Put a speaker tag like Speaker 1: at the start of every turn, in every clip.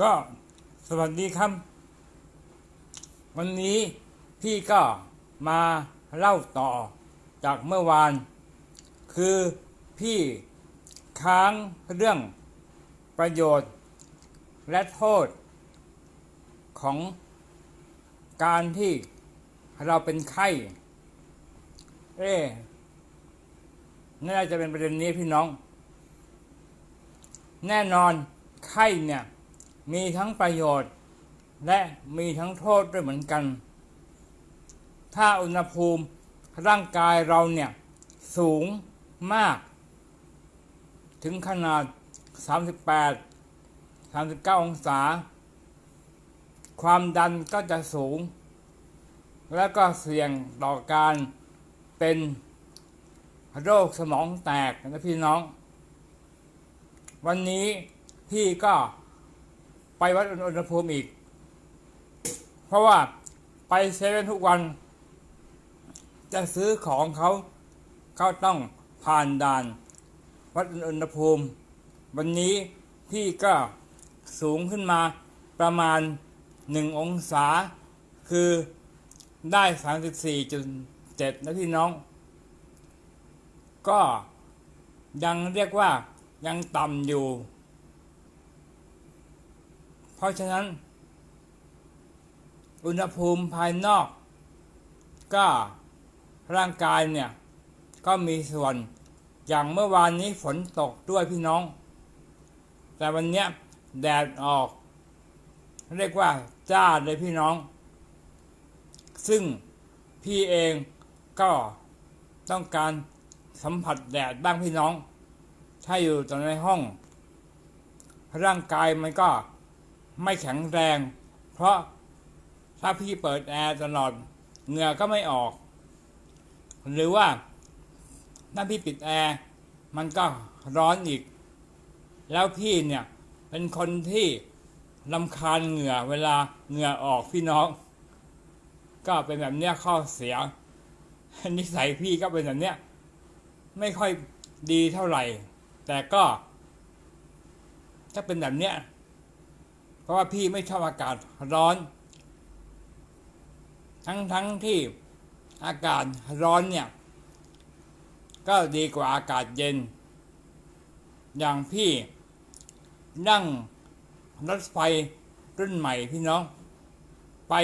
Speaker 1: ก็สวัสดีครับ วันนี้พี่ก็มาเล่าต่อจากเมื่อวาน คือพี่ค้างเรื่องประโยชน์ และโทษ ของการที่เราเป็นไข้ เอ๊ะน่าจะเป็นประเด็นนี้พี่น้อง แน่นอนไข้เนี่ย มีทั้งประโยชน์ และมีทั้งโทษด้วยเหมือนกัน ถ้าอุณหภูมิร่างกายเราเนี่ย สูงมาก ถึงขนาด 38 39 องศา ความดันก็จะสูง และก็เสี่ยงต่อการเป็นโรคสมองแตกนะพี่น้อง วันนี้พี่ก็ ไปวัดอุณหภูมิอีก เพราะว่าไปเซเว่นทุกวัน จะซื้อของเขาเขาต้องผ่านด่าน วัดอุณหภูมิ วันนี้พี่ก็สูงขึ้นมาประมาณหนึ่งองศา คือได้ 34.7นะพี่น้อง ก็ยังเรียกว่ายังต่ำอยู่ เพราะฉะนั้น อุณหภูมิภายนอก ก็ร่างกายเนี่ยก็มีส่วนอย่างเมื่อวานนี้ฝนตกด้วยพี่น้อง แต่วันนี้แดดออก เรียกว่าจ้าเลยพี่น้อง ซึ่งพี่เองก็ต้องการสัมผัสแดดบ้างพี่น้อง ถ้าอยู่แต่ในห้อง ร่างกายมันก็ ไม่แข็งแรง เพราะถ้าพี่เปิดแอร์ตลอดเหงื่อก็ไม่ออก หรือว่าถ้าพี่ปิดแอร์มันก็ร้อนอีก แล้วพี่เนี่ยเป็นคนที่ลำคาญเหงื่อเวลาเหงื่อออกพี่น้อง ก็เป็นแบบเนี้ยข้อเสีย นิสัยพี่ก็เป็นแบบเนี้ยไม่ค่อยดีเท่าไหร่ แต่ก็ ถ้าเป็นแบบเนี้ย เพราะว่าพี่ไม่ชอบอากาศร้อน ทั้งทั้งที่อากาศร้อนเนี่ย ก็ดีกว่าอากาศเย็น อย่างพี่นั่งรถไฟรุ่นใหม่พี่น้อง ไป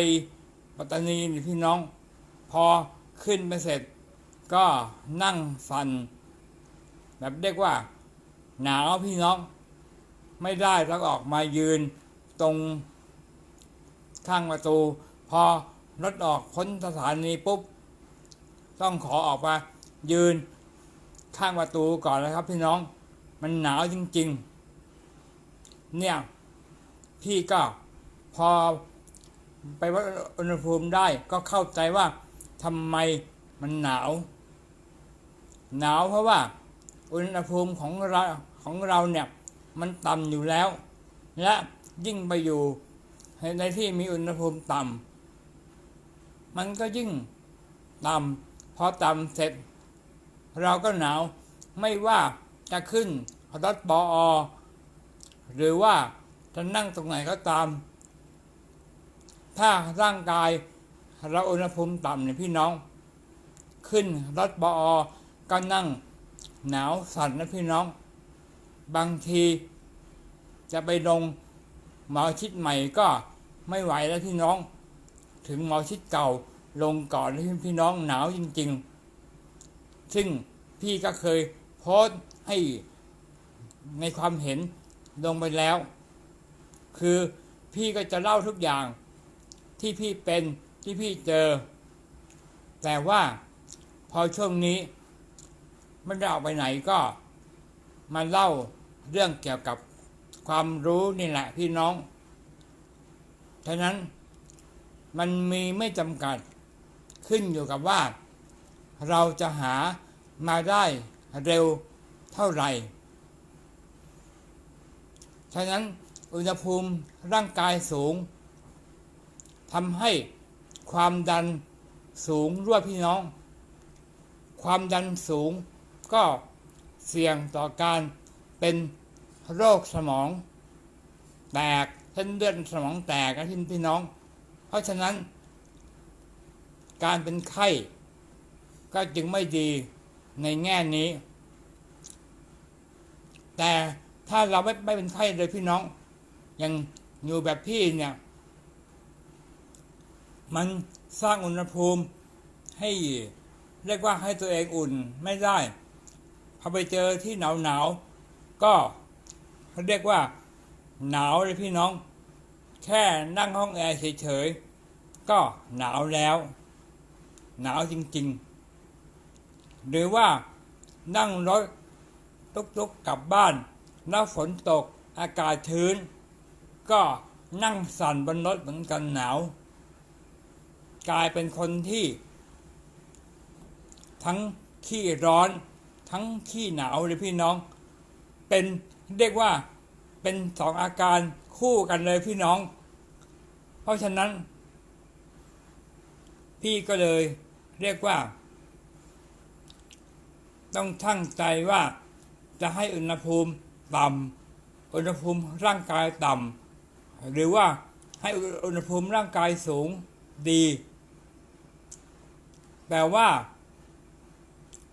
Speaker 1: ปัตตานีพี่น้อง พอขึ้นไปเสร็จ ก็นั่งสั่นแบบเรียกว่า หนาวพี่น้อง ไม่ได้ต้องออกมายืน ตรงข้างประตู พอรถออกพ้นสถานีปุ๊บ ต้องขอออกมายืนข้างประตูก่อนนะครับพี่น้อง มันหนาวจริง ๆ เนี่ย พี่ก็พอไปวัดอุณหภูมิได้ก็เข้าใจว่าทำไมมันหนาว หนาวเพราะว่า อุณหภูมิของเราของเราเนี่ย มันต่ำอยู่แล้ว และ ยิ่งไปอยู่ในที่มีอุณหภูมิต่ำมันก็ยิ่งต่ำพอต่ำเสร็จ เราก็หนาวไม่ว่าจะขึ้นรถปออหรือว่าจะนั่งตรงไหนก็ตาม ถ้าร่างกายเราอุณหภูมิต่ำเนี่ยพี่น้อง ขึ้นรถปออก็นั่งหนาวสั่นนะพี่น้อง บางทีจะไปลง หมอชิดใหม่ก็ไม่ไหวแล้วพี่น้อง ถึงหมอชิดเก่าลงก่อนแล้วพี่น้องหนาวจริง ๆ ซึ่งพี่ก็เคยโพสต์ให้ในความเห็นลงไปแล้ว คือพี่ก็จะเล่าทุกอย่างที่พี่เป็นที่พี่เจอ แต่ว่าพอช่วงนี้ไม่ได้ออกไปไหนก็มาเล่าเรื่องเกี่ยวกับ ความรู้นี่แหละพี่น้องฉะนั้นมันมีไม่จำกัดขึ้นอยู่กับว่า เราจะหามาได้เร็วเท่าไหร่ ฉะนั้นอุณหภูมิร่างกายสูงทำให้ความดันสูงด้วพี่น้อง ความดันสูงก็เสี่ยงต่อการเป็น โรคสมอง แตกเส้นเลือดสมองแตกนะพี่พี่น้อง เพราะฉะนั้น การเป็นไข้ก็จึงไม่ดีในแง่นี้ แต่ถ้าเราไม่ไม่เป็นไข้เลยพี่น้องอยังอยู่แบบพี่เนี่ยมันสร้างอุณหภูมิให้เรียกว่าให้ตัวเองอุ่นไม่ได้พอไปเจอที่หนาวหนาวก็ เขาเรียกว่า หนาวเลยพี่น้อง แค่นั่งห้องแอร์เฉยๆ ก็หนาวแล้ว หนาวจริงๆ หรือว่านั่งรถตุกๆกลับบ้านแล้วฝนตกอากาศชื้น ก็นั่งสั่นบนรถเหมือนกันหนาว กลายเป็นคนที่ ทั้งขี้ร้อน ทั้งขี้หนาวเลยพี่น้อง เป็น เรียกว่าเป็นสองอาการคู่กันเลยพี่น้อง เพราะฉะนั้น พี่ก็เลยเรียกว่า ต้องทั้งใจว่าจะให้อุณหภูมิต่ำอุณหภูมิร่างกายต่ำหรือว่าให้อุณหภูมิร่างกายสูงดี แต่ว่า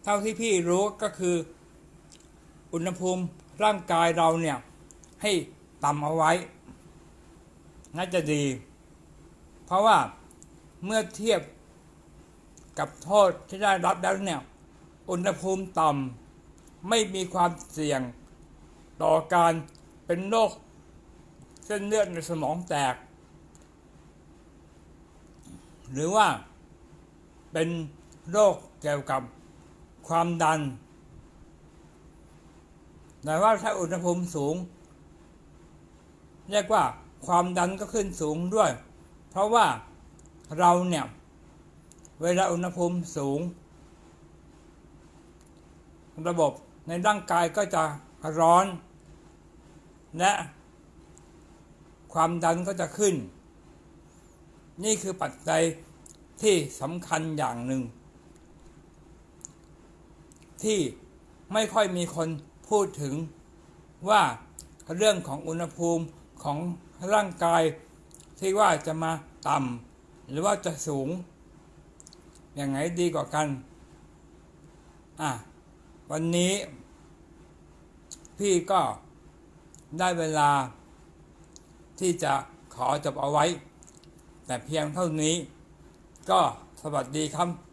Speaker 1: เท่าที่พี่รู้ก็คือ อุณหภูมิ ร่างกายเราเนี่ยให้ต่ำเอาไว้น่าจะดี เพราะว่าเมื่อเทียบกับโทษที่ได้รับแล้วเนี่ย อุณหภูมิต่ำไม่มีความเสี่ยง ต่อการเป็นโรคเส้นเลือดในสมองแตก หรือว่าเป็นโรคเกี่ยวกับความดัน แต่ว่าถ้าอุณหภูมิสูง เรียกว่าความดันก็ขึ้นสูงด้วย เพราะว่าเราเนี่ย เวลาอุณหภูมิสูง ระบบในร่างกายก็จะร้อน และความดันก็จะขึ้น นี่คือปัจจัยที่สำคัญอย่างหนึ่ง ที่ไม่ค่อยมีคน พูดถึงว่าเรื่องของอุณหภูมิของร่างกาย ที่ว่าจะมาต่ำหรือว่าจะสูง อย่างไงดีกว่ากัน อะ วันนี้ พี่ก็ได้เวลา ที่จะขอจบเอาไว้ แต่เพียงเท่านี้ ก็สวัสดีครับ